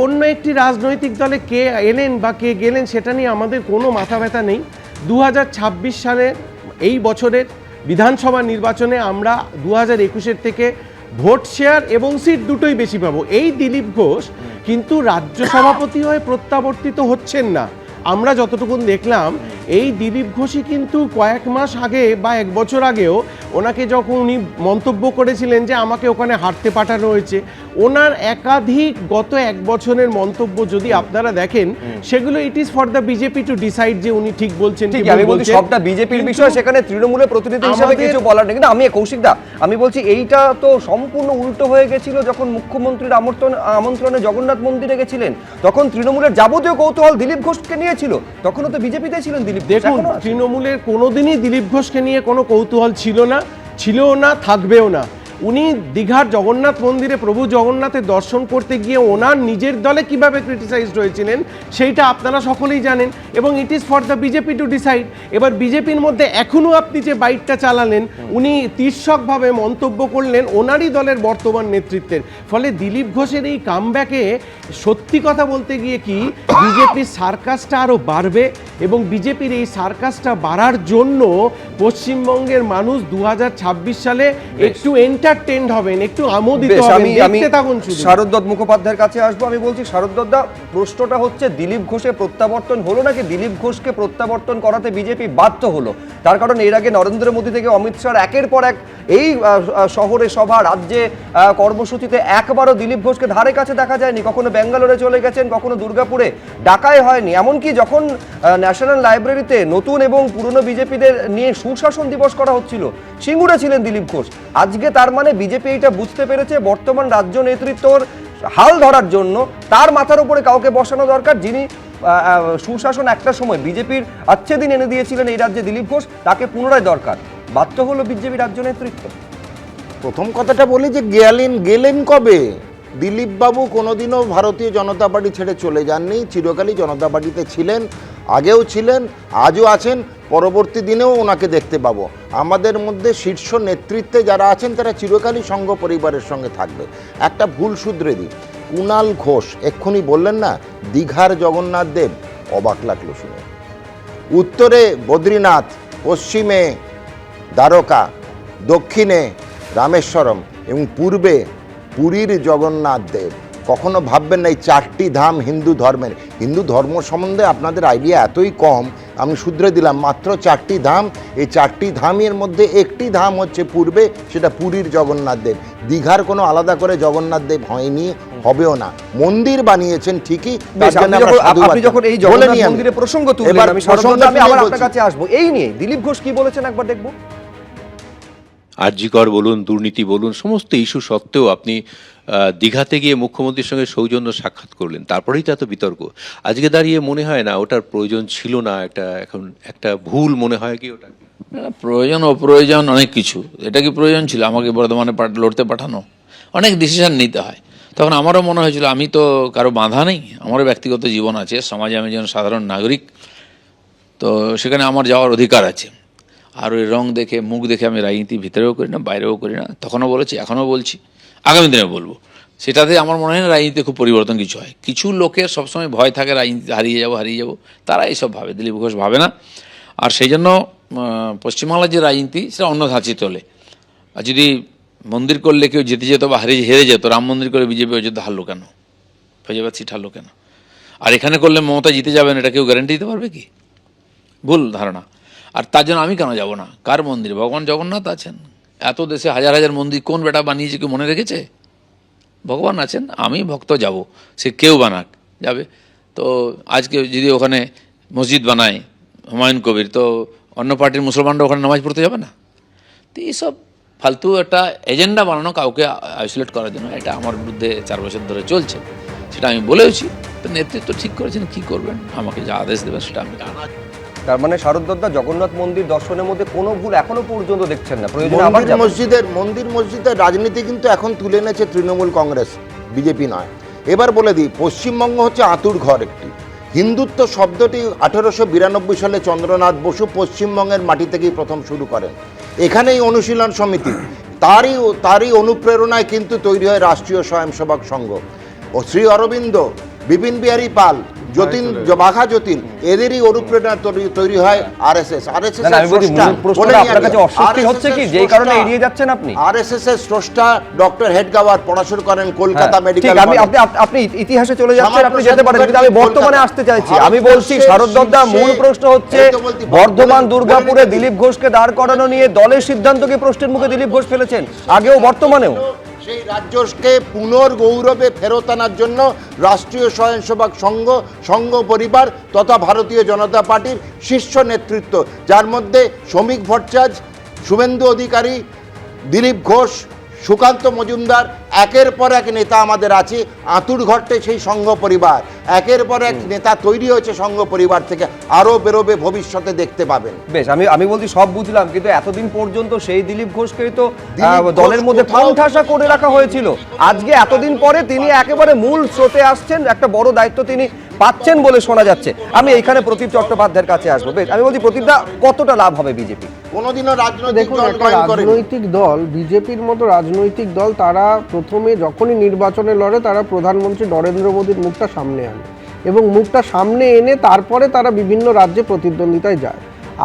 অন্য একটি রাজনৈতিক দলে কে এলেন বা কে গেলেন সেটা নিয়ে আমাদের কোনো মাথা ব্যথা নেই। দু হাজার ছাব্বিশ সালে এই বছরের বিধানসভা নির্বাচনে আমরা দু হাজার একুশের থেকে ভোট শেয়ার এবং সিট দুটোই বেশি পাবো। এই দিলীপ ঘোষ কিন্তু রাজ্য সভাপতি হয়ে প্রত্যাবর্তিত হচ্ছেন না। আমরা যতটুকু দেখলাম, এই দিলীপ ঘোষই কিন্তু কয়েক মাস আগে বা এক বছর আগেও ওনাকে যখন উনি মন্তব্য করেছিলেন যে আমাকে ওখানে হাঁটতে পাঠানো হয়েছে ওনার একাধিক গত এক বছরের মন্তব্য যদি আপনারা দেখেন সেগুলো it is for the BJP to decide যে উনি ঠিক বলছেন ঠিক আমি বলছি সবটা বিজেপির বিষয় সেখানে তৃণমূলের প্রতিনিধি হিসেবে কিছু বলার নেই। কিন্তু আমি কৌশিক দা আমি বলছি এইটা তো সম্পূর্ণ উল্টো হয়ে গেছিল যখন মুখ্যমন্ত্রীর আমন্ত্রণ আমন্ত্রণে জগন্নাথ মন্দিরে গেছিলেন। তখন তৃণমূলের যাবতীয় কৌতূহল দিলীপ ঘোষকে নিয়েছিল। তখনও তো বিজেপিতে ছিলেন দিলীপ দেখুন তৃণমূলের কোনোদিনই দিলীপ ঘোষকে নিয়ে কোনো কৌতূহল ছিল না ছিলও না থাকবেও না। উনি দীঘার জগন্নাথ মন্দিরে প্রভু জগন্নাথের দর্শন করতে গিয়ে ওনার নিজের দলে কীভাবে ক্রিটিসাইজড হয়েছিলেন সেইটা আপনারা সকলেই জানেন এবং it is for the BJP to decide এবার বিজেপির মধ্যে এখনও আপনি যে বাইকটা চালালেন উনি তীর্ষকভাবে মন্তব্য করলেন ওনারই দলের বর্তমান নেতৃত্বের। ফলে দিলীপ ঘোষের এই কামব্যাকে সত্যি কথা বলতে গিয়ে কি বিজেপির সার্কাসটা আরও বাড়বে এবং বিজেপির এই সার্কাসটা বাড়ার জন্য পশ্চিমবঙ্গের মানুষ দু হাজার ছাব্বিশ সালে একটু এন্টারটেন্ড হবেন একটু আমোদিত হবেন দেখতে থাকুন শুধু। শারদ দত্ত মুখোপাধ্যায়ের কাছে আসব আমি বলছি শারদ প্রশ্নটা হচ্ছে দিলীপ ঘোষের প্রত্যাবর্তন হলো নাকি দিলীপ ঘোষকে প্রত্যাবর্তন করাতে বিজেপি বাধ্য হলো? তার কারণ এর আগে নরেন্দ্র মোদী থেকে অমিত শাহ একের পর এক এই শহরে সভা রাজ্যে কর্মসূচিতে একবারও দিলীপ ঘোষকে ধারে কাছে দেখা যায়নি কখনো ব্যাঙ্গালোরে চলে গেছেন কখনো দুর্গাপুরে ডাকাই হয়নি। এমনকি যখন ন্যাশনাল লাইব্রেরিতে নতুন এবং পুরনো বিজেপিদের নিয়ে সুশাসন দিবস করা হচ্ছিল সিঙ্গুরে ছিলেন দিলীপ ঘোষ। আজকে তার মানে বিজেপি এটা বুঝতে পেরেছে, বর্তমান রাজ্য নেতৃত্বর হাল ধরার জন্য। তার মাথার উপরে কাউকে বসানো দরকার, যিনি সুশাসন একটা সময় বিজেপির আচ্ছে দিন এনে দিয়েছিলেন এই রাজ্যে দিলীপ ঘোষ, তাকে পুনরায় দরকার। বাধ্য হলো বিজেপি রাজ্য নেতৃত্ব। প্রথম কথাটা বলি যে গেলেন গেলেন কবে? দিলীপবাবু কোনোদিনও ভারতীয় জনতা পার্টি ছেড়ে চলে যাননি, চিরকালই জনতা পার্টিতে ছিলেন। আগেও ছিলেন, আজও আছেন, পরবর্তী দিনেও ওনাকে দেখতে পাবো। আমাদের মধ্যে শীর্ষ নেতৃত্বে যারা আছেন, তারা চিরকালই সংঘ পরিবারের সঙ্গে থাকবে। একটা ভুল শুধরে দিই কুণাল ঘোষ, এক্ষুনি বললেন না, দীঘার জগন্নাথ দেব, অবাক লাগল শুনে। উত্তরে বদ্রীনাথ, পশ্চিমে দ্বারকা, দক্ষিণে রামেশ্বরম এবং পূর্বে পুরীর জগন্নাথ দেব। কখনো ভাববেন না এই চারটি ধাম হিন্দু ধর্মের। হিন্দু ধর্ম সম্বন্ধে আপনাদের আইডিয়া এতই কম আমি শুধরে দিলাম মাত্র চারটি ধাম। এই চারটি ধামের মধ্যে একটি ধাম হচ্ছে পূর্বে সেটা পুরীর জগন্নাথ দেব। দীঘার কোনো আলাদা করে জগন্নাথ দেব হয়নি হবেও না। মন্দির বানিয়েছেন ঠিকই আপনি যখন এই জগন্নাথ প্রসঙ্গ তুললেন আমি আপনার কাছে আসব। এই নিয়ে দিলীপ ঘোষ কি বলেছেন একবার দেখব? আরজিকর বলুন, দুর্নীতি বলুন, সমস্ত ইস্যু সত্ত্বেও আপনি দীঘাতে গিয়ে মুখ্যমন্ত্রীর সঙ্গে সৌজন্য সাক্ষাৎ করলেন। তারপরেই তো এত বিতর্ক। আজকে দাঁড়িয়ে মনে হয় না ওটার প্রয়োজন ছিল না, একটা এখন একটা ভুল মনে হয় কি ওটা? প্রয়োজন, অপ্রয়োজন অনেক কিছু। এটা কি প্রয়োজন ছিল আমাকে বর্ধমানে লড়তে পাঠানো? অনেক ডিসিশন নিতে হয়। তখন আমারও মনে হয়েছিল, আমি তো কারও বাধা নেই, আমারও ব্যক্তিগত জীবন আছে, সমাজে আমি যেন সাধারণ নাগরিক, তো সেখানে আমার যাওয়ার অধিকার আছে। আর ওই রং দেখে, মুখ দেখে আমি রাজনীতি ভিতরেও করি না, বাইরেও করি না। তখনও বলেছি, এখনও বলছি। আগামী দিনে বলব। সেটাতে আমার মনে হয় না রাজনীতিতে খুব পরিবর্তন কিছু হয়। কিছু লোকের সবসময় ভয় থাকে রাজনীতি হারিয়ে যাব হারিয়ে যাব। তারা এইসব ভাবে, দিলীপ ঘোষ ভাবে না। আর সেই জন্য পশ্চিমবাংলার যে রাজনীতি, সেটা অন্য ধাঁচে চলে আর যদি মন্দির করলে কেউ জিতে যেত বা হারিয়ে, হেরে যেত, রাম মন্দির করে বিজেপি অযোধ্যা হারলো কেন? ফৈজাবাদ সিট হারলো কেন? আর এখানে করলে মমতা জিতে যাবেন, এটা কেউ গ্যারান্টি দিতে পারবে কি? ভুল ধারণা। আর তার জন্য আমি কেন যাব না? কার মন্দির? ভগবান জগন্নাথ আছেন। এত দেশে হাজার হাজার মন্দির কোন বেটা বানিয়েছে কেউ মনে রেখেছে? ভগবান আছেন, আমি ভক্ত যাব। সে কেউ বানাক, যাবে। তো আজকে যদি ওখানে মসজিদ বানায় হুমায়ুন কবির, তো অন্য পার্টির মুসলমানরা ওখানে নামাজ পড়তে যাবে না? তো এইসব ফালতু একটা এজেন্ডা বানানো কাউকে আইসোলেট করার জন্য, এটা আমার বিরুদ্ধে চার বছর ধরে চলছে। সেটা আমি বলেওছি। তো নেতৃত্ব ঠিক করেছেন, কি করবেন? আমাকে যা আদেশ দেবেন, সেটা আমি তার মানে শারদ জগন্নাথ মন্দির দর্শনের মধ্যে কোনো ভুল এখনও পর্যন্ত দেখছেন না। প্রয়োজনে আবার মসজিদের মন্দির মসজিদের রাজনীতি কিন্তু এখন তুলে এনেছে তৃণমূল কংগ্রেস বিজেপি নয়। এবার বলে দিই পশ্চিমবঙ্গ হচ্ছে আতুর ঘর একটি। হিন্দুত্ব শব্দটি আঠেরোশো বিরানব্বই সালে চন্দ্রনাথ বসু পশ্চিমবঙ্গের মাটি থেকেই প্রথম শুরু করেন। এখানেই অনুশীলন সমিতি তারই তারই অনুপ্রেরণায় কিন্তু তৈরি হয় রাষ্ট্রীয় স্বয়ংসেবক সংঘ। ও শ্রী অরবিন্দ বিপিন বিহারী পাল যতীন বাঘা যতীন এদেরই অনুপ্রেরণা তৈরি- হয় আরএসএস। আরএসএস হচ্ছে কি? যেই কারণে এড়িয়ে যাচ্ছেন আপনি? আরএসএস এর স্রষ্টা ডক্টর হেডগাওয়ার পড়াশোনা করেন কলকাতা হ্যাঁ, মেডিকেল আমি আপনি আপনি ইতিহাসে চলে যাচ্ছেন আপনি যেতে পারেন কিন্তু আমি বর্তমানে আসতে চাইছি। আমি বলছি শারদ দত্তা মূল প্রশ্ন হচ্ছে বর্ধমান দুর্গাপুরে দিলীপ ঘোষকে দাঁড় করানো নিয়ে দলের সিদ্ধান্তকে প্রশ্নের মুখে দিলীপ ঘোষ ফেলেছেন? আগেও বর্তমানেও। সেই রাজ্যকে পুনর্গৌরবে ফেরত আনার জন্য রাষ্ট্রীয় স্বয়ংসেবক সংঘ সংঘ পরিবার তথা ভারতীয় জনতা পার্টির শীর্ষ নেতৃত্ব। যার মধ্যে শ্রমিক ভট্টাচার্য, শুভেন্দু অধিকারী, দিলীপ ঘোষ সুকান্ত মজুমদার একের পর এক নেতা আমাদের আছে আতুর ঘটে সেই সংঘ পরিবার। একের পর এক নেতা তৈরি হয়েছে সংঘ পরিবার থেকে আরও বেরোবে ভবিষ্যতে দেখতে পাবেন। বেশ আমি আমি বলছি সব বুঝলাম কিন্তু এতদিন পর্যন্ত সেই দিলীপ ঘোষকেই তো দলের মধ্যে কোণঠাসা করে রাখা হয়েছিল। আজকে এতদিন পরে তিনি একেবারে মূল স্রোতে আসছেন একটা বড় দায়িত্ব তিনি পাচ্ছেন বলে শোনা যাচ্ছে। আমি এইখানে প্রদীপ চট্টোপাধ্যায়ের কাছে আসব। বেশ আমি বলছি প্রদীপদা কতটা লাভ হবে বিজেপি? কোনোদিনও রাজনৈতিক দল বিজেপির মতো রাজনৈতিক দল তারা প্রথমে যখনই নির্বাচনে লড়ে তারা প্রধানমন্ত্রী নরেন্দ্র মোদীর মুখটা সামনে আনে। এবং মুখটা সামনে এনে তারপরে তারা বিভিন্ন রাজ্যে প্রতিদ্বন্দ্বিতায় যায়।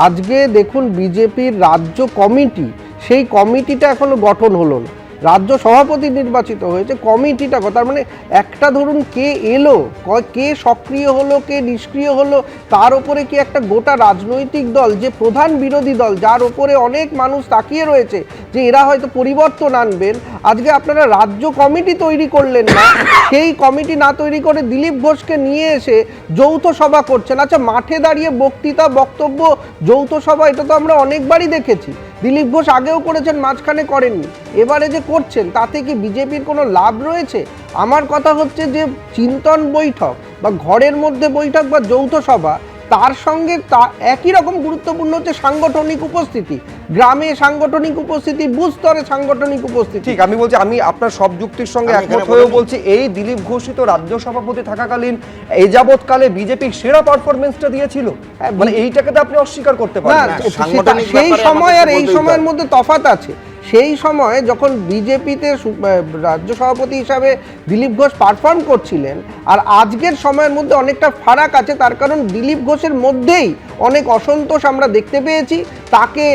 আজকে দেখুন বিজেপির রাজ্য কমিটি সেই কমিটিটা এখনও গঠন হলো না। রাজ্য সভাপতি নির্বাচিত হয়েছে, কমিটিটা তার মানে একটা ধরুন কে এলো, ক- সক্রিয় হলো, কে নিষ্ক্রিয় হলো, তার উপরে কি একটা গোটা রাজনৈতিক দল, যে প্রধান বিরোধী দল, যার উপরে অনেক মানুষ তাকিয়ে রয়েছে যে এরা হয়তো পরিবর্তন আনবেন। আজকে আপনারা রাজ্য কমিটি তৈরি করলেন না, সেই কমিটি না তৈরি করে দিলীপ ঘোষকে নিয়ে এসে যৌথ সভা করছেন। আচ্ছা মাঠে দাঁড়িয়ে বক্তৃতা, বক্তব্য, যৌথ সভা, এটা তো আমরা অনেকবারই দেখেছি। দিলীপ ঘোষ আগেও করেছেন, মাঝখানে করেননি। এবারে যে করছেন, তাতে কি বিজেপির কোনো লাভ রয়েছে? আমার কথা হচ্ছে যে, চিন্তন বৈঠক বা ঘরের মধ্যে বৈঠক বা যৌথ সভা তার সঙ্গে তা একই রকম গুরুত্বপূর্ণ হচ্ছে সাংগঠনিক উপস্থিতি। গ্রামে সাংগঠনিক উপস্থিতি বুথ স্তরে সাংগঠনিক উপস্থিতি। ঠিক আমি বলছি আমি আপনার সব যুক্তির সঙ্গে একমত হয়েও বলছি এই দিলীপ ঘোষিত রাজ্য সভাপতি থাকাকালীন এই যাবৎকালে বিজেপি সেরা পারফরমেন্সটা দিয়েছিল। মানে এইটাকে তো আপনি অস্বীকার করতে পারেন না। সেই সময় আর এই সময়ের মধ্যে তফাৎ আছে। সেই সময় যখন বিজেপিতে রাজ্য সভাপতি হিসাবে দিলীপ ঘোষ পারফর্ম করছিলেন, আর আজকের সময়ের মধ্যে অনেকটা ফারাক আছে, তার কারণ দিলীপ ঘোষের মধ্যেই অনেক অসন্তোষ আমরা দেখতে পেয়েছি। তাকে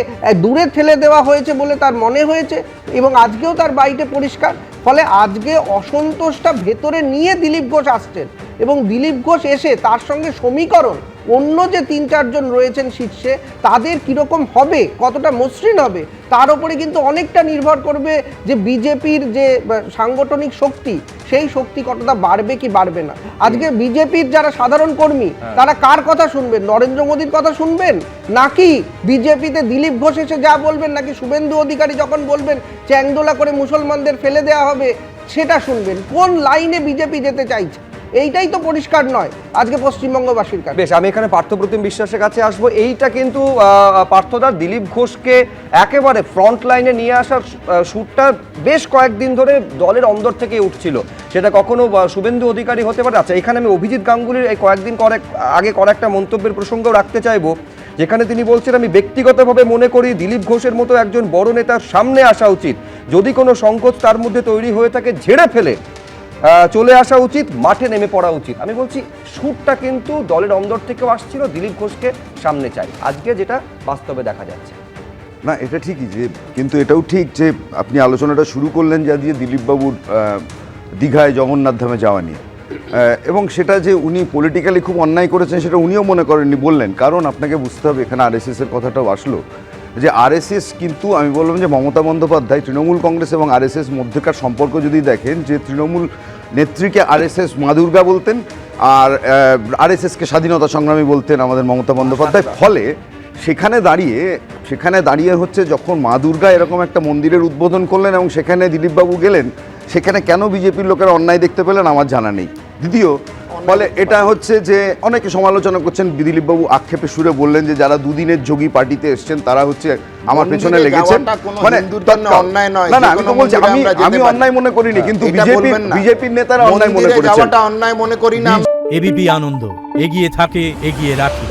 দূরে ঠেলে দেওয়া হয়েছে বলে তার মনে হয়েছে, এবং আজকেও তার বাড়িতে পরিষ্কার। ফলে আজকে অসন্তোষটা ভেতরে নিয়ে দিলীপ ঘোষ আসছেন, এবং দিলীপ ঘোষ এসে তার সঙ্গে সমীকরণ অন্য যে তিন চারজন রয়েছেন শীর্ষে তাদের কীরকম হবে কতটা মসৃণ হবে তার উপরে কিন্তু অনেকটা নির্ভর করবে যে বিজেপির যে সাংগঠনিক শক্তি সেই শক্তি কতটা বাড়বে কি বাড়বে না। আজকে বিজেপির যারা সাধারণ কর্মী তারা কার কথা শুনবেন? নরেন্দ্র মোদীর কথা শুনবেন? নাকি বিজেপিতে দিলীপ ঘোষ এসে যা বলবেন নাকি শুভেন্দু অধিকারী যখন বলবেন চ্যাংদোলা করে মুসলমানদের ফেলে দেওয়া হবে সেটা শুনবেন। কোন লাইনে বিজেপি যেতে চাইছে? এইটাই তো পরিষ্কার নয়। আজকে পশ্চিমবঙ্গবাসীর কাছে। বেশ, আমি এখানে পার্থপ্রতিম বিশ্বাসের কাছে আসব। এইটা কিন্তু পার্থদার দিলীপ ঘোষকে একেবারে ফ্রন্ট লাইনে নিয়ে আসার শ্যুটটা বেশ কয়েকদিন ধরে দলের অন্দর থেকে উঠছিল। সেটা কখনো শুভেন্দু অধিকারী হতে পারে। আচ্ছা এখানে আমি অভিজিৎ গাঙ্গুলির এই কয়েকদিন কয়েক আগে কয়েকটা মন্তব্যের প্রসঙ্গও রাখতে চাইব। যেখানে তিনি বলছেন, আমি ব্যক্তিগতভাবে মনে করি দিলীপ ঘোষের মতো একজন বড় নেতার সামনে আসা উচিত। যদি কোনো সংকোচ তার মধ্যে তৈরি হয়ে থাকে, ঝেড়ে ফেলে। চলে আসা উচিত, মাঠে নেমে পড়া উচিত। আমি বলছি, সুরটা কিন্তু দলের অন্দর থেকেও আসছিল, দিলীপ ঘোষকে সামনে চাই। আজকে যেটা বাস্তবে দেখা যাচ্ছে। না, এটা ঠিকই যে, কিন্তু এটাও ঠিক যে, আপনি আলোচনাটা শুরু করলেন যা দিয়ে দিলীপবাবুর দীঘায় জগন্নাথ ধামে যাওয়া নিয়ে। এবং সেটা যে উনি পলিটিক্যালি খুব অন্যায় করেছেন, সেটা উনিও মনে করেননি, বললেন। কারণ আপনাকে বুঝতে হবে, এখানে আরএসএস এর কথাটাও আসলো। যে আরএসএস কিন্তু আমি বললাম যে মমতা বন্দ্যোপাধ্যায় তৃণমূল কংগ্রেস এবং আরএসএস মধ্যেকার সম্পর্ক যদি দেখেন যে তৃণমূল নেত্রীকে আরএসএস মা দুর্গা বলতেন আর আরএসএসকে স্বাধীনতা সংগ্রামী বলতেন আমাদের মমতা বন্দ্যোপাধ্যায়। ফলে সেখানে দাঁড়িয়ে সেখানে দাঁড়িয়ে হচ্ছে যখন মা দুর্গা এরকম একটা মন্দিরের উদ্বোধন করলেন এবং সেখানে দিলীপবাবু গেলেন সেখানে কেন বিজেপির লোকেরা অন্যায় দেখতে পেলেন আমার জানা নেই। দ্বিতীয় ফলে এটা হচ্ছে যে অনেকে সমালোচনা করছেন দিলীপবাবু আক্ষেপে সুরে বললেন যে যারা দুদিনের যোগী পার্টিতে এসছেন তারা হচ্ছে আমার পেছনে লেগেছেন। মানে অন্যায় নয়, না না আমি তো বলছি আমি আমি অন্যায় মনে করিনি কিন্তু বিজেপি বিজেপির নেতারা অন্যায় মনে করেছেন। যাওয়াটা অন্যায় মনে করি না। এবিপি আনন্দ এগিয়ে থাকে এগিয়ে রাখে।